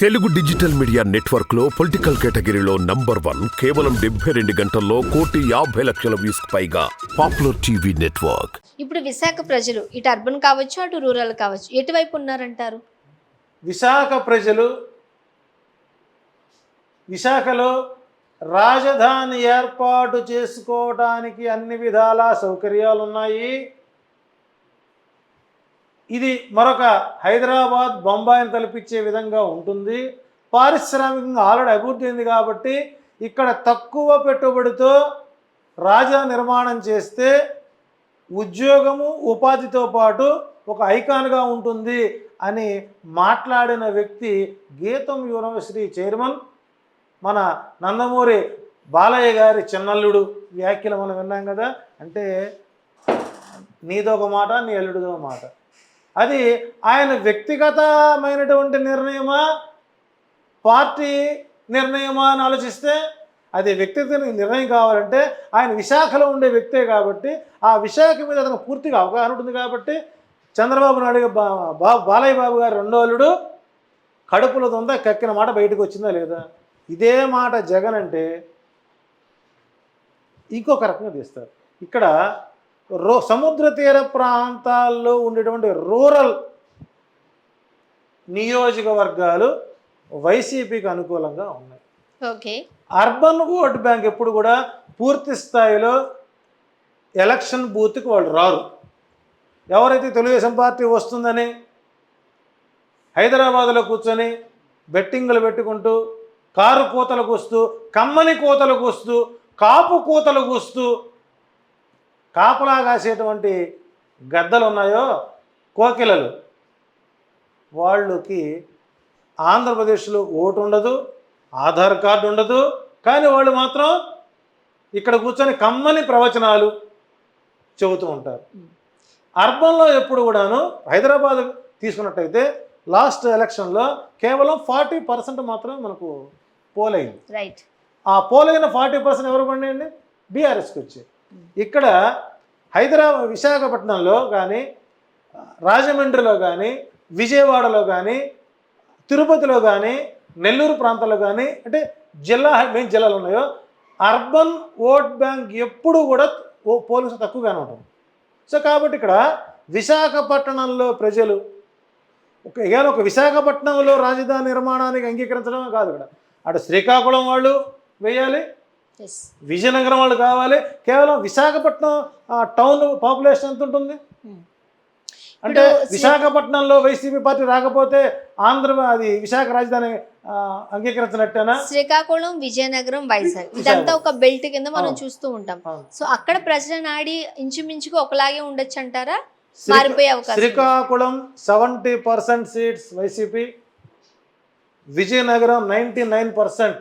Telugu digital media నెట్వర్క్లో political కేటగిరీలో number one కేవలం డెబ్బై రెండు గంటల్లో కోటి యాభై లక్షల వ్యూస్ పైగా పాపులర్ టీవీ నెట్వర్క్. ఇప్పుడు విశాఖ ప్రజలు ఇటు అర్బన్ కావచ్చు అటు రూరల్ కావచ్చు ఎటువైపు ఉన్నారంటారు? విశాఖ ప్రజలు విశాఖలో రాజధాని ఏర్పాటు చేసుకోవడానికి అన్ని విధాల సౌకర్యాలు ఉన్నాయి ఇది మరొక హైదరాబాద్ బొంబాయిని తలపించే విధంగా ఉంటుంది. పారిశ్రామికంగా ఆల్రెడీ అభివృద్ధి అయింది కాబట్టి ఇక్కడ తక్కువ పెట్టుబడితో రాజా నిర్మాణం చేస్తే ఉద్యోగము ఉపాధితో పాటు ఒక ఐకాన్గా ఉంటుంది అని మాట్లాడిన వ్యక్తి గీతం యూనివర్సిటీ చైర్మన్ మన నందమూరి బాలయ్య గారి చిన్నల్లుడు వ్యాఖ్యలు మనం విన్నాం కదా. అంటే నీదొక మాట నీ అల్లుడిదో మాట. అది ఆయన వ్యక్తిగతమైనటువంటి నిర్ణయమా? పార్టీ నిర్ణయమా అని ఆలోచిస్తే అది వ్యక్తిగత నిర్ణయం కావాలంటే ఆయన విశాఖలో ఉండే వ్యక్తే కాబట్టి ఆ విశాఖ మీద అతను పూర్తిగా అవగాహన ఉంటుంది కాబట్టి చంద్రబాబు నాయుడు బా బా- బాలయ్య బాబు గారు రెండో అల్లుడు కడుపులో ఉందా కక్కిన మాట బయటకు వచ్చిందా లేదా? ఇదే మాట జగన్ అంటే ఇంకొక రకంగా తీస్తారు. ఇక్కడ రో సముద్ర తీర ప్రాంతాల్లో ఉండేటువంటి రూరల్ నియోజకవర్గాలు వైసీపీకి అనుకూలంగా ఉన్నాయి. ఓకే. అర్బన్ ఓట్ బ్యాంక్ ఎప్పుడు కూడా పూర్తి స్థాయిలో ఎలక్షన్ బూత్కి వాళ్ళు రారు. ఎవరైతే తెలుగుదేశం పార్టీ వస్తుందని హైదరాబాద్లో కూర్చొని బెట్టింగులు పెట్టుకుంటూ కారు కూతలకు వస్తూ కమ్మని కూతలకు వస్తూ కాపు కూతలకు వస్తూ కాపలా కాసేటువంటి గద్దలు ఉన్నాయో కోకిలలు. వాళ్ళకి ఆంధ్రప్రదేశ్లో ఓటు ఉండదు ఆధార్ కార్డు ఉండదు కానీ వాళ్ళు మాత్రం ఇక్కడ కూర్చొని కమ్మని ప్రవచనాలు చెబుతూ ఉంటారు. అర్బన్లో ఎప్పుడు కూడాను హైదరాబాద్ తీసుకున్నట్టయితే లాస్ట్ ఎలక్షన్లో కేవలం ఫార్టీ పర్సెంట్ మాత్రమే మనకు పోలైంది. రైట్ ఆ పోలైన ఫార్టీ పర్సెంట్ ఎవరు పండి బీఆర్ఎస్కి వచ్చాయి. ఇక్కడ హైదరాబాద్ విశాఖపట్నంలో కానీ రాజమండ్రిలో కానీ విజయవాడలో కానీ తిరుపతిలో కానీ నెల్లూరు ప్రాంతాల్లో కానీ అంటే జిల్లా మెయిన్ జిల్లాలు ఉన్నాయో అర్బన్ ఓట్ బ్యాంక్ ఎప్పుడు కూడా ఓ పోలీసు తక్కువగానే ఉంటుంది. సో కాబట్టి ఇక్కడ విశాఖపట్నంలో ప్రజలు ఒక ఏదైనా ఒక విశాఖపట్నంలో రాజధాని నిర్మాణానికి అంగీకరించడమే కాదు ఇక్కడ. అటు శ్రీకాకుళం వాళ్ళు వేయాలి విజయనగరం వాళ్ళు కావాలి. కేవలం విశాఖపట్నం టౌన్ పాపులేషన్ ఎంత ఉంటుంది? అంటే ఇప్పుడు విశాఖపట్నంలో వైసీపీ పార్టీ రాకపోతే ఆంధ్ర అది విశాఖ రాజధాని అంగీకరించినట్టేనా? శ్రీకాకుళం విజయనగరం వైజాగ్. ఇదంతా ఒక బెల్ట్ కింద మనం. చూస్తూ ఉంటాం. సో అక్కడ ప్రజల నాడి ఇంచుమించుగా ఒకలాగే ఉండొచ్చు అంటారా మారిపోయే అవకాశం. Srikakulam seventy percent seats YCP Vizianagaram ninety nine percent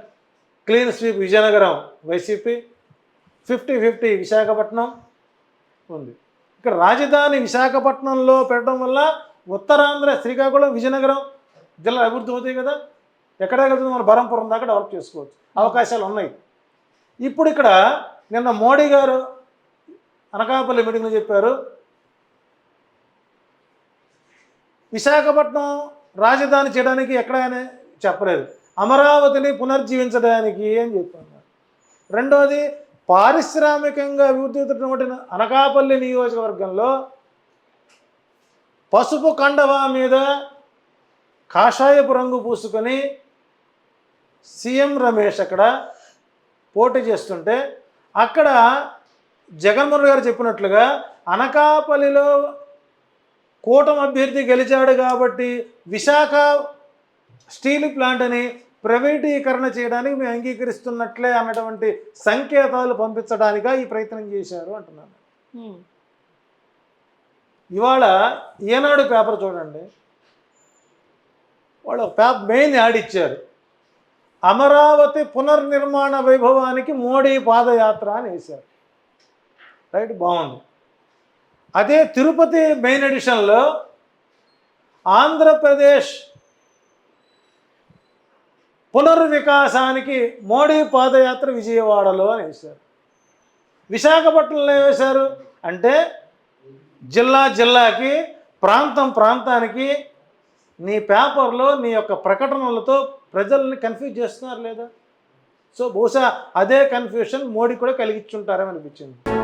clean sweep Vizianagaram YCP fifty fifty Visakhapatnam ఉంది. ఇక్కడ రాజధాని విశాఖపట్నంలో పెట్టడం వల్ల ఉత్తరాంధ్ర శ్రీకాకుళం విజయనగరం జిల్లా అభివృద్ధి అవుతాయి కదా. ఎక్కడెక్కడ మన బరంపురం దాకా డెవలప్ చేసుకోవచ్చు. అవకాశాలు ఉన్నాయి. ఇప్పుడు ఇక్కడ నిన్న మోడీ గారు అనకాపల్లి మీటింగ్లో చెప్పారు. విశాఖపట్నం రాజధాని చేయడానికి ఎక్కడైనా చెప్పలేదు. అమరావతిని పునర్జీవించడానికి అని చెప్పారు రెండవది పారిశ్రామికంగా అభివృద్ధి అవుతున్నటువంటి అనకాపల్లి నియోజకవర్గంలో పసుపు కండవా మీద కాషాయపు రంగు పూసుకొని సీఎం రమేష్ అక్కడ పోటీ చేస్తుంటే అక్కడ జగన్మోహన్ గారు చెప్పినట్లుగా అనకాపల్లిలో కూటమి అభ్యర్థి గెలిచాడు కాబట్టి విశాఖ స్టీల్ ప్లాంట్ని ప్రైవేటీకరణ చేయడానికి మేము అంగీకరిస్తున్నట్లే అన్నటువంటి సంకేతాలు పంపించడానిక ఈ ప్రయత్నం చేశారు అంటున్నాను. ఇవాళ ఈనాడు పేపర్ చూడండి. వాళ్ళు పేపర్ మెయిన్ యాడ్ ఇచ్చారు. అమరావతి పునర్నిర్మాణ వైభవానికి మోడీ పాదయాత్ర అని వేశారు. రైట్ బాగుంది. అదే తిరుపతి మెయిన్ ఎడిషన్లో ఆంధ్రప్రదేశ్ పునర్వికాసానికి మోడీ పాదయాత్ర విజయవాడలో అని వేశారు. విశాఖపట్నంలో వేశారు? అంటే జిల్లా జిల్లాకి ప్రాంతం ప్రాంతానికి నీ పేపర్లో నీ యొక్క ప్రకటనలతో ప్రజల్ని కన్ఫ్యూజ్ చేస్తున్నారు లేదా? సో బహుశా అదే కన్ఫ్యూషన్ మోడీ కూడా కలిగించుంటారేమో అనిపించింది.